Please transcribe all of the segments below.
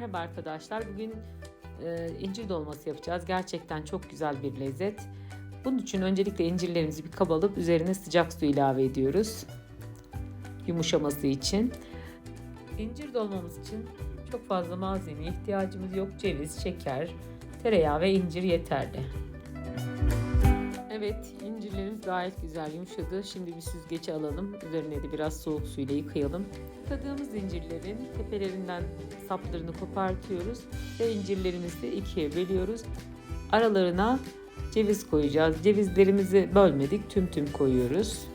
Merhaba arkadaşlar. Bugün e, incir dolması yapacağız. Gerçekten çok güzel bir lezzet. Bunun için öncelikle incirlerimizi bir kaba alıp üzerine sıcak su ilave ediyoruz. Yumuşaması için. İncir dolmamız için çok fazla malzemeye ihtiyacımız yok. Ceviz, şeker, tereyağı ve incir yeterli. Evet, incirlerimiz gayet güzel yumuşadı. Şimdi bir süzgece alalım. Üzerine de biraz soğuk suyla yıkayalım. Yıkadığımız incirlerin tepelerinden saplarını kopartıyoruz ve incirlerimizi ikiye bölüyoruz. Aralarına ceviz koyacağız. Cevizlerimizi bölmedik, tüm tüm koyuyoruz.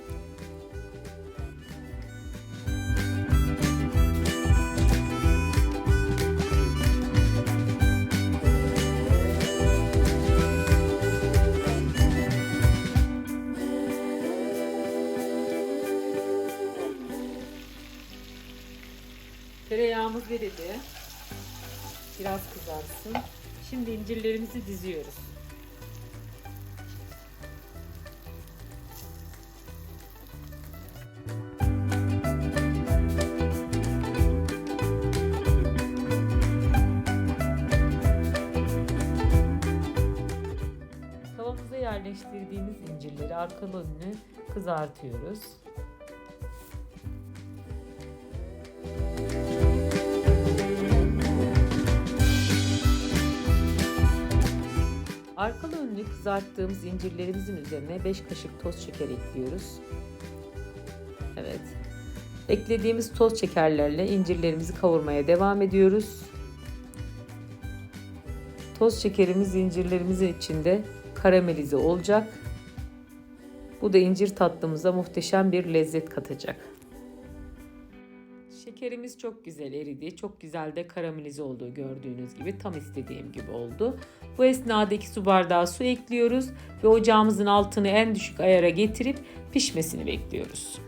Tereyağımız verildi. Biraz kızarsın. Şimdi incirlerimizi diziyoruz. Tavamıza yerleştirdiğimiz incirleri arkalı önlü kızartıyoruz. Arkalı önlü kızarttığımız incirlerimizin üzerine 5 kaşık toz şeker ekliyoruz. Evet. Eklediğimiz toz şekerlerle incirlerimizi kavurmaya devam ediyoruz. Toz şekerimiz incirlerimizin içinde karamelize olacak. Bu da incir tatlımıza muhteşem bir lezzet katacak. Şekerimiz çok güzel eridi. Çok güzel de karamelize olduğu gördüğünüz gibi tam istediğim gibi oldu. Bu esnada 2 su bardağı su ekliyoruz ve ocağımızın altını en düşük ayara getirip pişmesini bekliyoruz.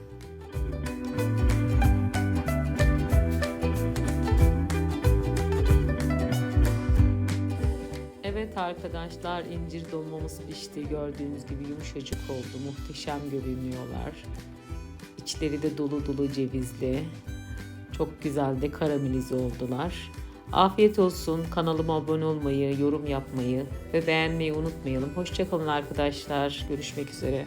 Evet arkadaşlar incir dolmamız pişti. Gördüğünüz gibi yumuşacık oldu. Muhteşem görünüyorlar. İçleri de dolu dolu cevizli. Çok güzel de karamelize oldular. Afiyet olsun. Kanalıma abone olmayı, yorum yapmayı ve beğenmeyi unutmayalım. Hoşçakalın arkadaşlar. Görüşmek üzere.